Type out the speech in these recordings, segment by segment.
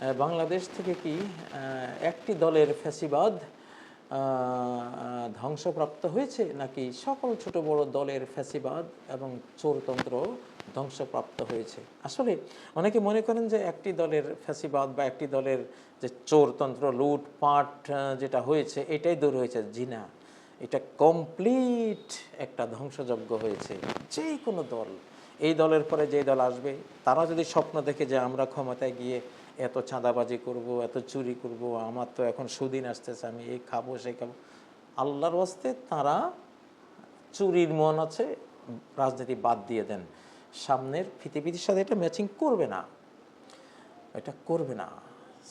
বাংলাদেশ থেকে কি একটি দলের ফ্যাসিবাদ ধ্বংসপ্রাপ্ত হয়েছে নাকি সকল ছোট বড় দলের ফ্যাসিবাদ এবং চোরতন্ত্র ধ্বংসপ্রাপ্ত হয়েছে? আসলে অনেকে মনে করেন যে একটি দলের ফ্যাসিবাদ বা একটি দলের যে চোরতন্ত্র লুটপাট আহ, যেটা হয়েছে এটাই দূর হয়েছে জিনা। এটা কমপ্লিট একটা ধ্বংসযজ্ঞ হয়েছে যে কোনো দল। এই দলের পরে যে দল আসবে, তারা যদি স্বপ্ন দেখে যে আমরা ক্ষমতায় গিয়ে এত চাঁদাবাজি করব, এত চুরি করব, আমার তো এখন সুদিন আসতেছে, আমি এই খাব সে খাব। আল্লাহর ওয়াস্তে তারা চুরির মন আছে, রাজনীতি বাদ দিয়ে দেন। সামনের পৃথিবীর সাথে এটা ম্যাচিং করবে না। এটা করবে না।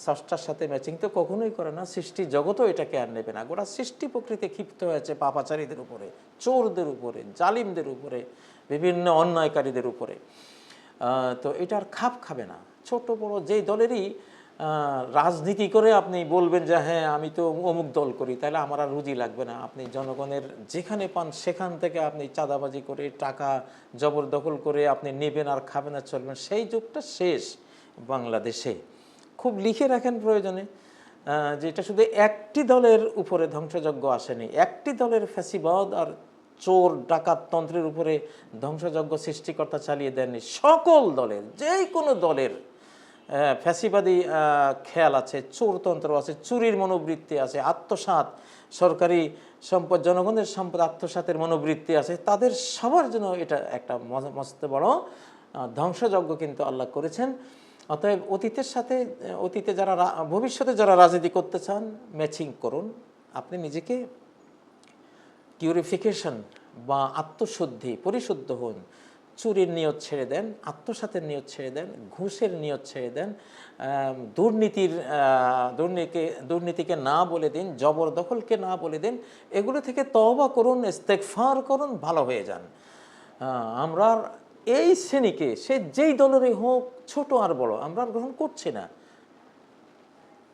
ষষ্ঠার সাথে ম্যাচিং তো কখনোই করে না। সৃষ্টি জগতও এটাকে আর নেবে না। গোটা সৃষ্টি প্রকৃতি ক্ষিপ্ত হয়েছে পাপাচারীদের উপরে, চোরদের উপরে, জালিমদের উপরে, বিভিন্ন অন্যায়কারীদের উপরে। তো এটার খাপ খাবে না। ছোট বড় যেই দলেরই রাজনীতি করে আপনি বলবেন যে হ্যাঁ আমি তো অমুক দল করি। তাহলে আমার আর রুজি লাগবে না। আপনি জনগণের যেখানে পান, সেখান থেকে আপনি চাঁদাবাজি করে, টাকা জবরদখল করে আপনি নেবেন আর খাবেন আর চলবেন। সেই যুগটা শেষ বাংলাদেশে। খুব লিখে রাখেন প্রয়োজনে যে এটা শুধু একটি দলের উপরে ধ্বংসযজ্ঞ আসেনি, একটি দলের ফ্যাসিবাদ আর চোর ডাকাত তন্ত্রের উপরে ধ্বংসযজ্ঞ সৃষ্টিকর্তা চালিয়ে দেননি। সকল দলের যে কোনো দলের ফ্যাসিবাদী খেয়াল আছে, চোরতন্ত্র আছে, চুরির মনোবৃত্তি আছে, আত্মসাৎ, সরকারি সম্পদ, জনগণের সম্পদ, আত্মসাতের মনোবৃত্তি আছে, তাদের সবার জন্য এটা একটা মস্ত বড় ধ্বংসযজ্ঞ কিন্তু আল্লাহ করেছেন। অতএব অতীতের সাথে অতীতে যারা ভবিষ্যতে যারা রাজনীতি করতে চান ম্যাচিং করুন। আপনি নিজেকে পিউরিফিকেশন বা আত্মশুদ্ধি পরিশুদ্ধ হন। চুরির নিয়ত ছেড়ে দেন আত্মসাতের নিয়ত ছেড়ে দেন ঘুষের নিয়ত ছেড়ে দেন দুর্নীতির আহ, দুর্নীতিকে না বলে দিন জবরদখলকে না বলে দিন এগুলো থেকে তওবা করুন ইস্তেকফার করুন ভালো হয়ে যান। আমরা এই শ্রেণীকে, সে যেই দলেরই হোক, ছোট আর বড়, আমরা আর গ্রহণ করছি না।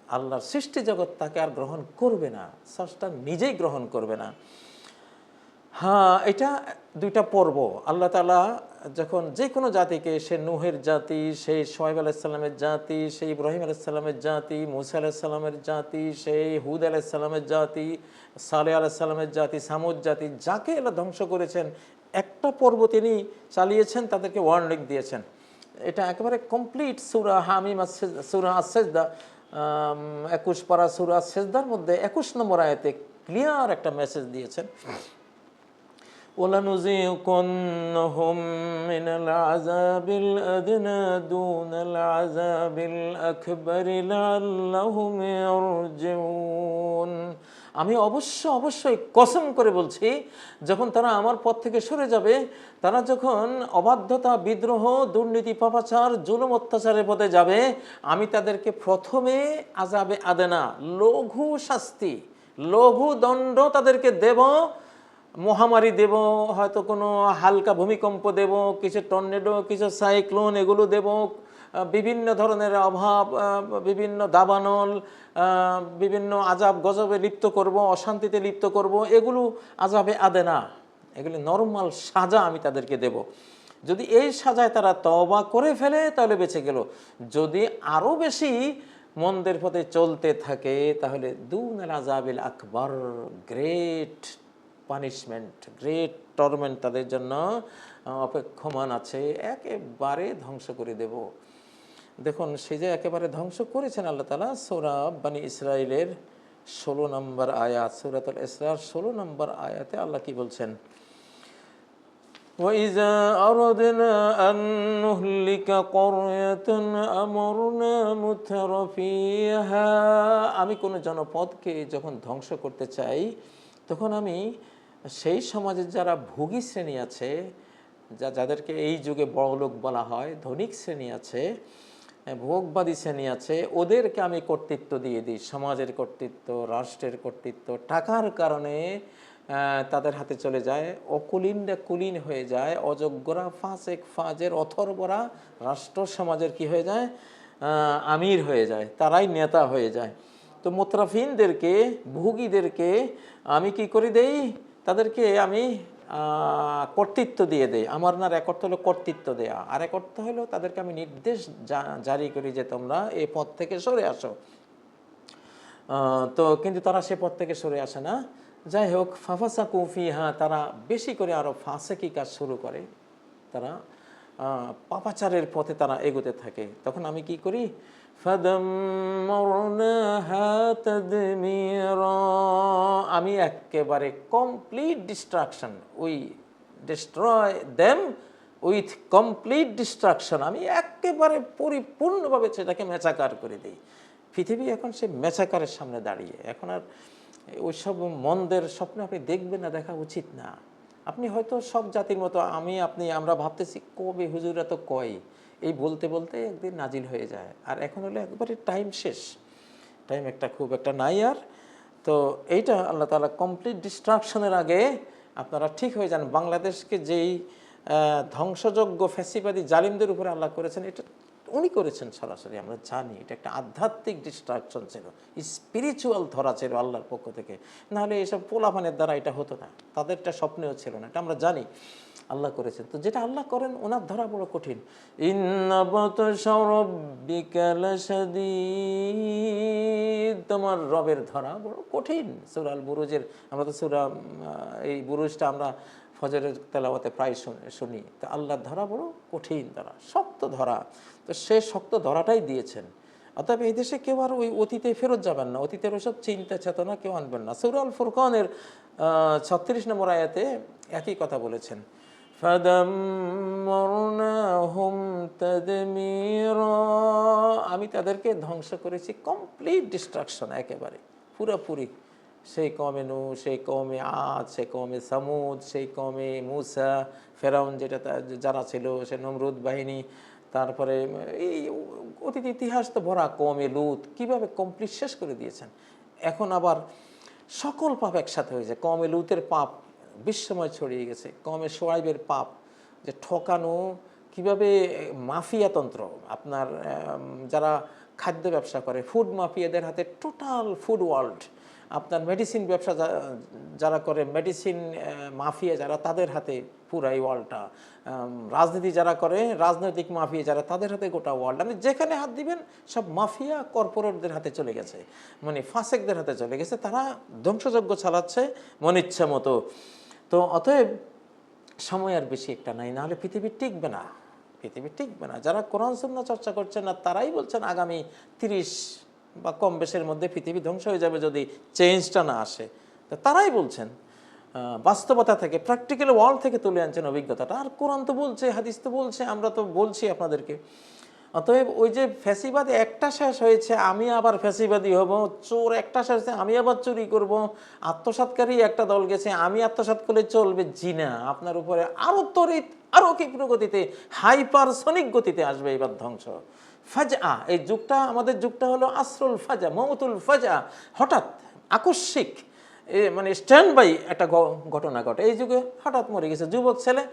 আল্লাহর সৃষ্টি জগৎ তাকে আর গ্রহণ করবে না, স্রষ্টা নিজেই গ্রহণ করবে না। হ্যাঁ এটা দুইটা পর্ব। আল্লাহ তালা যখন যে কোনো জাতিকে, সে নুহের জাতি সেই সোহেব আলাইসাল্লামের জাতি সেই ইব্রাহিম আলাইসাল্লামের জাতি, মুসা আলাইসাল্লামের জাতি সেই হুদ আলাইসাল্লামের জাতি সালে আলাইসাল্লামের জাতি, সামুদ জাতি, যাকে এরা ধ্বংস করেছেন একটা পর্ব তিনি চালিয়েছেন, তাদেরকে ওয়ার্নিং দিয়েছেন। এটা একেবারে কমপ্লিট সুরা হামিম সুরা আসেজদা একুশ পারা সুরা সেজদার মধ্যে একুশ নম্বর আয়াতে ক্লিয়ার একটা মেসেজ দিয়েছেন। ولنذيقنهم من العذاب الأدنى دون العذاب الأكبر لعلهم يرجعون আমি অবশ্য অবশ্যই কসম করে বলছি যখন তারা আমার পথ থেকে সরে যাবে তারা যখন অবাধ্যতা বিদ্রোহ দুর্নীতি পাপাচার জুলুম অত্যাচারের পথে যাবে আমি তাদেরকে প্রথমে আজাবে আদেনা লঘু শাস্তি লঘু দণ্ড তাদেরকে দেব মহামারী দেব, হয়তো কোনো হালকা ভূমিকম্প দেব, কিছু টর্নেডো, কিছু সাইক্লোন এগুলো দেব বিভিন্ন ধরনের অভাব বিভিন্ন দাবানল বিভিন্ন আজাব গজবে লিপ্ত করব, অশান্তিতে লিপ্ত করব, এগুলো আজাবে আদে না। এগুলি নর্মাল সাজা আমি তাদেরকে দেব। যদি এই সাজায় তারা তবা করে ফেলে, তাহলে বেঁচে গেল। যদি আরও বেশি মন্দের পথে চলতে থাকে, তাহলে দুনাল আজাবিল আকবর, গ্রেট পানিশমেন্ট গ্রেট টর্মেন্ট তাদের জন্য আহ, অপেক্ষমান আছে একেবারে ধ্বংস করে দেব দেখুন সে যে একেবারে ধ্বংস করেছেন আল্লাহ তালা সৌরা বানি ইসরায়েলের ষোলো নম্বর আয়াত সৌরাতুল ইসরার ষোলো নম্বর আয়াতে আল্লাহ কি বলছেন وإذا أردنا أن نهلك قرية أمرنا متر فيها আমি কোনো জনপদকে যখন ধ্বংস করতে চাই তখন আমি সেই সমাজের যারা ভোগী শ্রেণি আছে, যা যাদেরকে এই যুগে বড়লোক বলা হয়, ধনিক শ্রেণি আছে ভোগবাদী শ্রেণি আছে, ওদেরকে আমি কর্তৃত্ব দিয়ে দিই। সমাজের কর্তৃত্ব, রাষ্ট্রের কর্তৃত্ব, টাকার কারণে তাদের হাতে চলে যায়। অকুলিনরা কুলিন হয়ে যায়, অযোগ্যরা ফাঁসেক ফাঁজের অথর্বরা রাষ্ট্র সমাজের কি হয়ে যায়? আমির হয়ে যায়, তারাই নেতা হয়ে যায়। তো মোত্রাফিনদেরকে, ভুগীদেরকে আমি কি করে দেই? তাদেরকে আমি কর্তৃত্ব দিয়ে দেই। আমার না এক অর্থ হলো কর্তৃত্ব দেয়া। আর এক অর্থ হলো তাদেরকে আমি নির্দেশ জারি করি যে তোমরা এ পথ থেকে সরে আসো। তো কিন্তু তারা সে পথ থেকে সরে আসে না। যাই হোক ফাফাসা কুফি হ্যাঁ তারা বেশি করে আরও ফাঁসেকি কাজ শুরু করে। তারা পাপাচারের পথে তারা এগোতে থাকে। তখন আমি কি করি? আমি একেবারে complete destruction we destroy them with complete destruction আমি একেবারে পরিপূর্ণভাবে সেটাকে মেচাকার করে দিই। পৃথিবী এখন সে মেচাকারের সামনে দাঁড়িয়ে। এখন আর ওইসব মন্দের স্বপ্ন আপনি দেখবেন না, দেখা উচিত না। আপনি হয়তো সব জাতির মতো, আমি, আপনি, আমরা ভাবতেছি, কবে হুজুরা তো কয়? এই বলতে বলতে একদিন নাজিল হয়ে যায়। আর এখন হলো একবারে টাইম শেষ। টাইম একটা খুব একটা নাই আর। তো এইটা আল্লাহ তালা কমপ্লিট ডিস্ট্রাকশনের আগে আপনারা ঠিক হয়ে যান। বাংলাদেশকে যেই ধ্বংসযোগ্য ফ্যাসিবাদী জালিমদের উপরে আল্লাহ করেছেন, এটা উনি করেছেন সরাসরি, আমরা জানি। এটা একটা আধ্যাত্মিক ডিস্ট্রাকশন ছিল। স্পিরিচুয়াল ধরা ছিল আল্লাহর পক্ষ থেকে। নাহলে এসব পোলাপানের দ্বারা এটা হতো না। তাদেরটা স্বপ্নেও ছিল না। এটা আমরা জানি। আল্লাহ করেছেন। তো যেটা আল্লাহ করেন, ওনার ধরা বড় কঠিন। তোমার রবের ধরা বড় কঠিন। সুরাল বুরুজের আমরা তো সুরা এই বুরুজটা আমরা ফজরের তেলাওয়াতে প্রায় শুনি তো আল্লাহর ধরা বড় কঠিন ধরা, শক্ত ধরা। তো সে শক্ত ধরাটাই দিয়েছেন। অতএব এই দেশে কেউ আর ওই অতীতে ফেরত যাবেন না। অতীতের ওইসব চিন্তা চেতনা কেউ আনবেন না। সৌরাল ফুরকানের ছত্রিশ নম্বর আয়াতে একই কথা বলেছেন। আমি তাদেরকে ধ্বংস করেছি কমপ্লিট ডিস্ট্রাকশন একেবারে, পুরোপুরি। সেই কমে নু সেই কমে আজ সেই কমে সামুদ, সেই কমে মুসা, ফেরাউন যেটা যারা ছিল, সে নমরুদ বাহিনী, তারপরে এই অতীত ইতিহাস তো ভরা, কমে লুত, কীভাবে কমপ্লিট শেষ করে দিয়েছেন? এখন আবার সকল পাপ একসাথে হয়েছে কমে লুতের পাপ বিশ্বময় ছড়িয়ে গেছে। কমে সোয়াইবের পাপ যে ঠকানো, কীভাবে মাফিয়াতন্ত্র, আপনার যারা খাদ্য ব্যবসা করে ফুড মাফিয়াদের হাতে টোটাল ফুড ওয়ার্ল্ড আপনার মেডিসিন ব্যবসা যারা করে মেডিসিন মাফিয়া যারা, তাদের হাতে পুরা এই ওয়ার্ল্ডটা রাজনীতি যারা করে, রাজনৈতিক মাফিয়া যারা, তাদের হাতে গোটা ওয়ার্ল্ড আপনি যেখানে হাত দিবেন, সব মাফিয়া কর্পোরেটদের হাতে চলে গেছে। মানে ফাঁসেকদের হাতে চলে গেছে। তারা ধ্বংসযজ্ঞ চালাচ্ছে মন ইচ্ছা মতো। তো অতএব সময় আর বেশি একটা নাই, নাহলে পৃথিবী টিকবে না, পৃথিবী টিকবে না। যারা কোরআন, সুন্নাহ চর্চা করছেন না, তারাই বলছেন আগামী তিরিশ বা কম বেশের মধ্যে পৃথিবী ধ্বংস হয়ে যাবে যদি চেঞ্জটা না আসে। তো তারাই বলছেন বাস্তবতা থেকে প্র্যাকটিক্যাল ওয়ার্ল্ড থেকে তুলে আনছেন অভিজ্ঞতাটা। আর কোরআন তো বলছে, হাদিস তো বলছে, আমরা তো বলছি আপনাদেরকে। অতএব ওই যে ফ্যাসিবাদ একটা শেষ হয়েছে, আমি আবার ফ্যাসিবাদী হব। চোর একটা শেষ হয়েছে, আমি আবার চুরি করব। আত্মসাৎকারী একটা দল গেছে, আমি আত্মসাৎ করলে চলবে জিনা। আপনার উপরে আরও তরিত আরও ক্ষিপ্র গতিতে, হাইপারসনিক গতিতে আসবে এবার ধ্বংস। ফাজা এই যুগটা, আমাদের যুগটা হলো আসরুল ফাজা মমতুল ফাজা হঠাৎ আকস্মিক, এ মানে স্ট্যান্ড বাই একটা ঘটনা ঘটে। এই যুগে হঠাৎ মরে গেছে, যুবক ছেলে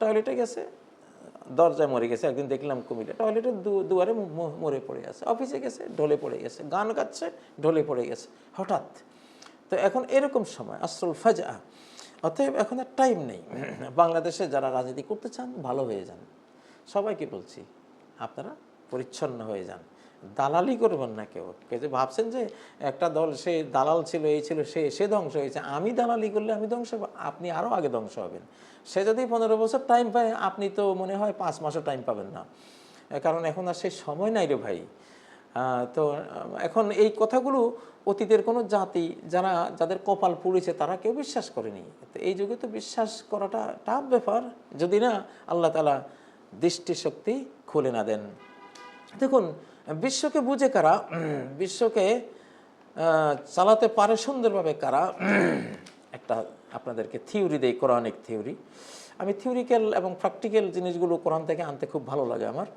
টয়লেটে গেছে। দরজায় মরে গেছে, একদিন দেখলাম কুমিরে টয়লেটের দুয়ারে মরে পড়ে আছে, অফিসে গেছে, ঢলে পড়ে গেছে, গান গাচ্ছে, ঢলে পড়ে গেছে, হঠাৎ। তো এখন এরকম সময় আসল ফাজা অতএব এখন আর টাইম নেই। বাংলাদেশে যারা রাজনীতি করতে চান, ভালো হয়ে যান। সবাইকে বলছি, আপনারা পরিচ্ছন্ন হয়ে যান। দালালি করবেন না কেউ। কেউ যে ভাবছেন যে একটা দল, সে দালাল ছিল, এই ছিল, সে সে ধ্বংস হয়েছে। আমি দালালি করলে আমি ধ্বংস আপনি আরও আগে ধ্বংস হবেন। সে যদি পনেরো বছর টাইম পায়, আপনি তো মনে হয় পাঁচ মাসও টাইম পাবেন না। কারণ এখন আর সেই সময় নাই রে ভাই। তো, এখন এই কথাগুলো অতীতের কোনো জাতি, যারা, যাদের কপাল পুড়েছে, তারা কেউ বিশ্বাস করেনি। তো এই যুগে তো বিশ্বাস করাটা টাফ ব্যাপার। যদি না, আল্লাহ তালা দৃষ্টিশক্তি খুলে না দেন। দেখুন বিশ্বকে বুঝে কারা? বিশ্বকে চালাতে পারে সুন্দরভাবে কারা? একটা আপনাদেরকে থিওরি দেয় কোরআনিক থিওরি। আমি থিওরিক্যাল এবং প্র্যাকটিক্যাল জিনিসগুলো কোরআন থেকে আনতে খুব ভালো লাগে আমার।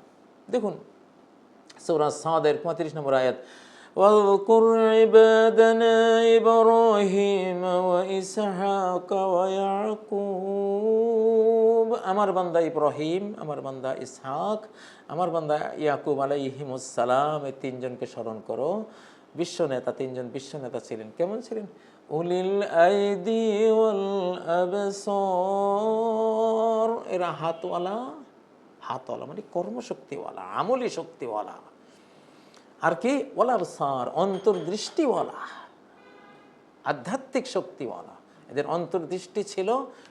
দেখুন সৌরাজ সাঁদের পঁয়ত্রিশ নম্বর আয়াত واذكر عبادنا إبراهيم وإسحاق ويعقوب আমার বান্দা ইব্রাহিম আমার বান্দা ইসহাক আমার বান্দা ইয়াকুব আলাইহিমুসালাম এই তিনজনকে স্মরণ করো বিশ্ব নেতা তিনজন বিশ্ব নেতা ছিলেন কেমন ছিলেন উলিল আইদি ওয়াল আবসার এরা হাতওয়ালা হাতওয়ালা মানে কর্মশক্তিওয়ালা আমলি শক্তিওয়ালা আর কি? ওয়ালা আবসার, অন্তর্দৃষ্টিওয়ালা, আধ্যাত্মিক শক্তিওয়ালা। এদের অন্তর্দৃষ্টি ছিল,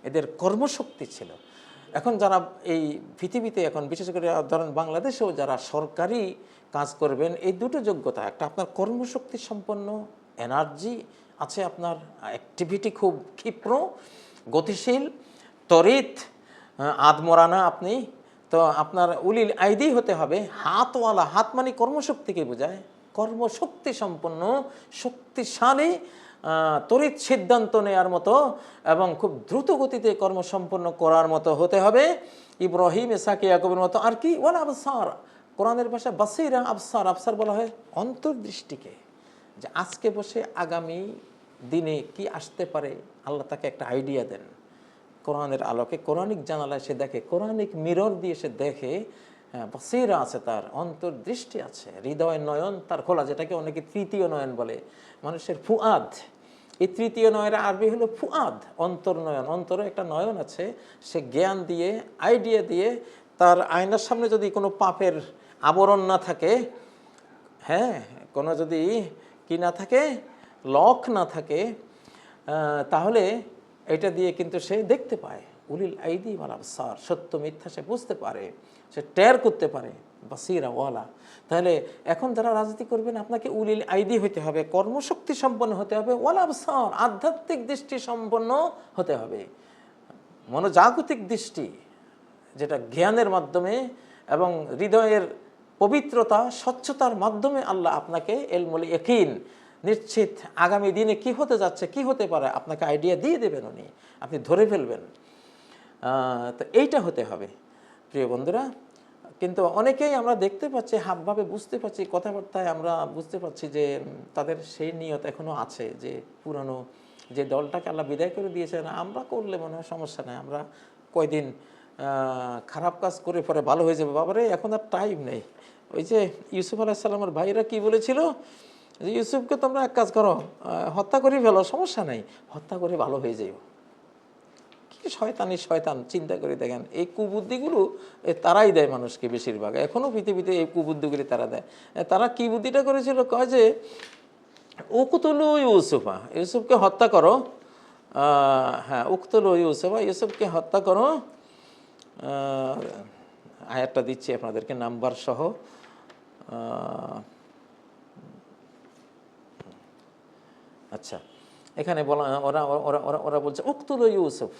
এদের কর্মশক্তি ছিল। এখন যারা এই পৃথিবীতে এখন, বিশেষ করে ধরেন বাংলাদেশেও যারা সরকারি কাজ করবেন, এই দুটো যোগ্যতা, একটা আপনার কর্মশক্তি সম্পন্ন, এনার্জি আছে আপনার, অ্যাক্টিভিটি খুব ক্ষিপ্র, গতিশীল তরিত আদমরানা আপনি তো আপনার উলিল আইদি হতে হবে। হাতওয়ালা হাত মানে কর্মশক্তিকে বোঝায়। কর্মশক্তি সম্পন্ন, শক্তিশালী তড়িৎ সিদ্ধান্ত নেওয়ার মতো এবং খুব দ্রুত গতিতে কর্ম সম্পন্ন করার মতো হতে হবে। ইব্রাহিম এসাকে ইয়াকুবের মতো আর কি। ওয়াল আবসার। কোরআনের ভাষা বাসিরা আবসার আবসার বলা হয় অন্তর্দৃষ্টিকে। যে আজকে বসে আগামী দিনে কি আসতে পারে, আল্লাহ তাকে একটা আইডিয়া দেন। কোরআনের আলোকে কোরআনিক জানালায় সে দেখে কোরআনিক মিরর দিয়ে সে দেখে হ্যাঁ, বসিরা আছে তার অন্তর্দৃষ্টি আছে হৃদয় নয়ন তার খোলা যেটাকে অনেকে তৃতীয় নয়ন বলে। মানুষের ফুয়াদ এই তৃতীয় নয়নের আরবি হলো ফুয়াদ অন্তর্নয়ন অন্তরে একটা নয়ন আছে সে জ্ঞান দিয়ে আইডিয়া দিয়ে তার আয়নার সামনে যদি কোনো পাপের আবরণ না থাকে হ্যাঁ কোনো যদি কি না থাকে লক না থাকে তাহলে এটা দিয়ে কিন্তু সে দেখতে পায়, উলিল আইদি ওয়ালা সার সত্য মিথ্যা সে বুঝতে পারে, সে টের করতে পারে, বাসিরা ওয়ালা। তাহলে এখন যারা রাজনীতি করবেন, আপনাকে উলিল আইদি হতে হবে, কর্মশক্তি সম্পন্ন হতে হবে, ওয়ালা সার আধ্যাত্মিক দৃষ্টি সম্পন্ন হতে হবে। মনোজাগতিক দৃষ্টি, যেটা জ্ঞানের মাধ্যমে এবং হৃদয়ের পবিত্রতা, স্বচ্ছতার মাধ্যমে আল্লাহ আপনাকে এলমুল একিন নিশ্চিত আগামী দিনে কি হতে যাচ্ছে, কি হতে পারে, আপনাকে আইডিয়া দিয়ে দেবেন উনি, আপনি ধরে ফেলবেন। তো এইটা হতে হবে, প্রিয় বন্ধুরা। কিন্তু অনেকেই আমরা দেখতে পাচ্ছি, হাবভাবে বুঝতে পারছি, কথাবার্তায় আমরা বুঝতে পারছি যে তাদের সেই নিয়ত এখনও আছে যে পুরানো যে দলটাকে আল্লাহ বিদায় করে দিয়েছেন, আমরা করলে মনে হয় সমস্যা নেই, আমরা কয়দিন খারাপ কাজ করে পরে ভালো হয়ে যাবে। বাবারে, এখন আর টাইম নেই। ওই যে ইউসুফ আলাহিসাল্লামের ভাইরা কি বলেছিল? ইউসুফকে তোমরা এক কাজ করো হত্যা করে ফেলো সমস্যা নাই হত্যা করে ভালো হয়ে যাইও কি শয়তানি শয়তান চিন্তা করে দেখেন এই কুবুদ্ধিগুলো তারাই দেয় মানুষকে বেশিরভাগ। এখনও পৃথিবীতে এই কুবুদ্ধিগুলি তারা দেয়। তারা কি বুদ্ধিটা করেছিল? কয় যে উকতুলু ইউসুফা ইউসুফকে হত্যা করো। হ্যাঁ উকতুলু ইউসুফা ইউসুফকে হত্যা করো। আহ, আয়াতটা দিচ্ছি আপনাদেরকে নাম্বার সহ আচ্ছা এখানে বলা, ওরা ওরা ওরা ওরা বলছে, উক্তুল ইউসুফ।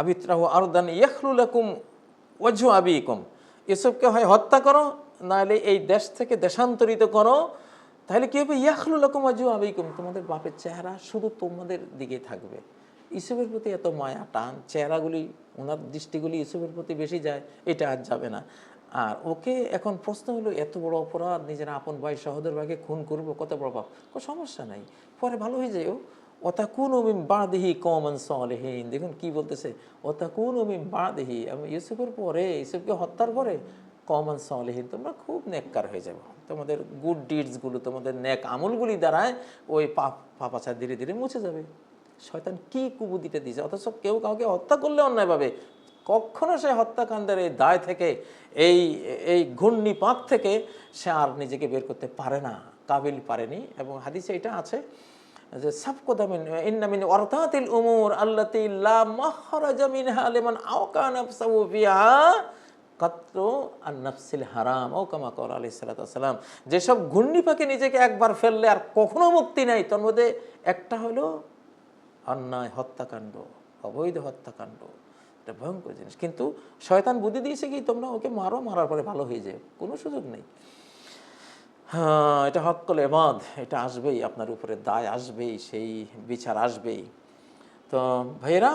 আবিত্রাহু আরদান ইয়াখলুলাকুম ওয়াজু আবিকুম। ইউসুফকে হয়, হত্যা করো, নাহলে এই দেশ থেকে দেশান্তরিত করো। তাহলে কি হবে? ইয়াখলুলাকুম ওয়াজু আবিকুম। তোমাদের বাপের চেহারা শুধু তোমাদের দিকে থাকবে। ইসুফের প্রতি এত মায়া টান, চেহারাগুলি, ওনার দৃষ্টিগুলি ইসুফের প্রতি বেশি যায়, এটা আর যাবে না। আর ওকে এখন প্রশ্ন হলো, এত বড় অপরাধ, নিজের আপন ভাই সহোদর ভাইকে খুন করব, কত বড় কোনো সমস্যা নাই। পরে ভালো হয়ে যায়, ও। অতাকুন ওমিম বাঁদেহি কমন সলেহীন। দেখুন কি বলতেছে অতাকুন ওমিম বাঁদেহি। এবং ইউসুফের পরে, ইউসুফকে হত্যার পরে কমন সলেহীন। তোমরা খুব নেককার হয়ে যাব। তোমাদের গুড ডিডসগুলো তোমাদের নেক আমলগুলি দ্বারায় ওই পাপ পাপাচা ধীরে ধীরে মুছে যাবে। শয়তান কি কুবুদ্ধিটা দিয়েছে? অথচ কেউ কাউকে হত্যা করলে অন্যায়ভাবে কখনো সে হত্যাকাণ্ডের এই দায় থেকে, এই এই ঘূর্ণিপাক থেকে সে আর নিজেকে বের করতে পারে না, কাবিল পারেনি। এবং হাদিসে এটা আছে যে সাবকদামিন ইন্নামিন ওয়ারতাতিল উমুর আল্লাতি লা মাখরাজা মিনহা লিমান আওকা আর নাফসিল হারাম। ও কামা কর আলি সালাতাম যেসব ঘূর্ণিপাকে নিজেকে একবার ফেললে আর কখনো মুক্তি নেই, তোর মধ্যে একটা হলো অন্যায় হত্যাকাণ্ড, অবৈধ হত্যাকাণ্ড। এটা ভয়ঙ্কর জিনিস। কিন্তু শয়তান বুদ্ধি দিয়েছে কি, তোমরা ওকে মারো, মারার পরে ভালো হয়ে যায়। কোনো সুযোগ নেই। হ্যাঁ এটা হক্কল এবাদ। এটা আসবেই, আপনার উপরে দায় আসবেই, সেই বিচার আসবেই। তো ভাইয়েরা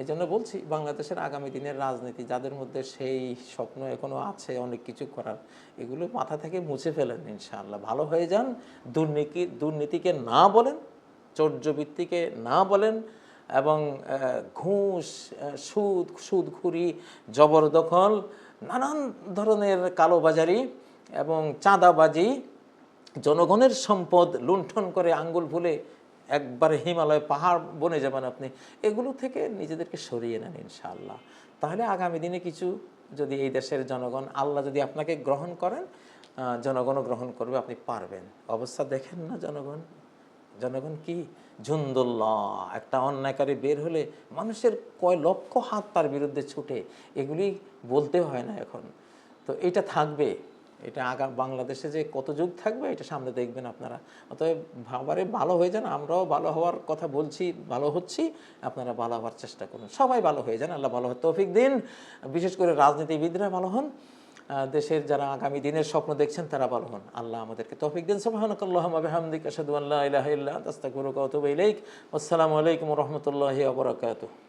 এই জন্য বলছি, বাংলাদেশের আগামী দিনের রাজনীতি যাদের মধ্যে সেই স্বপ্ন এখনও আছে, অনেক কিছু করার, এগুলো মাথা থেকে মুছে ফেলেন ইনশাআল্লাহ। ভালো হয়ে যান, দুর্নীতি দুর্নীতিকে না বলেন, চৌর্যবৃত্তিকে না বলেন এবং ঘুষ সুদ, সুদখুরি, জবরদখল, নানান ধরনের কালোবাজারি এবং চাঁদাবাজি, জনগণের সম্পদ লুণ্ঠন করে আঙ্গুল ভুলে একবারে হিমালয় পাহাড় বনে যাবেন আপনি, এগুলো থেকে নিজেদেরকে সরিয়ে নেন ইনশাআল্লাহ। তাহলে আগামী দিনে কিছু যদি এই দেশের জনগণ, আল্লাহ যদি আপনাকে গ্রহণ করেন জনগণও গ্রহণ করবে, আপনি পারবেন। অবস্থা দেখেন না জনগণ। জনগণ কি ঝুন্দুল্লাহ? একটা অন্যায়কারী বের হলে মানুষের কয় লক্ষ হাত তার বিরুদ্ধে ছুটে, এগুলি বলতে হয় না এখন। তো এটা থাকবে। এটা আগা, বাংলাদেশে যে কত যুগ থাকবে, এটা সামনে দেখবেন আপনারা। অতএব ভাবারে ভালো হয়ে যান, আমরাও ভালো হওয়ার কথা বলছি, ভালো হচ্ছি, আপনারা ভালো হওয়ার চেষ্টা করুন। সবাই ভালো হয়ে যান, আল্লাহ ভালো হয় তৌফিক দিন। বিশেষ করে রাজনীতিবিদরা ভালো হন। দেশের যারা আগামী দিনের স্বপ্ন দেখছেন, তারা ভালো হন। আল্লাহ আমাদেরকে তৌফিক দিন। সুবহানাকাল্লাহুম্মা আসাদুল্লাহ আসসালামু আলাইকুম রহমতুল্লাহ বারাকাতুহু।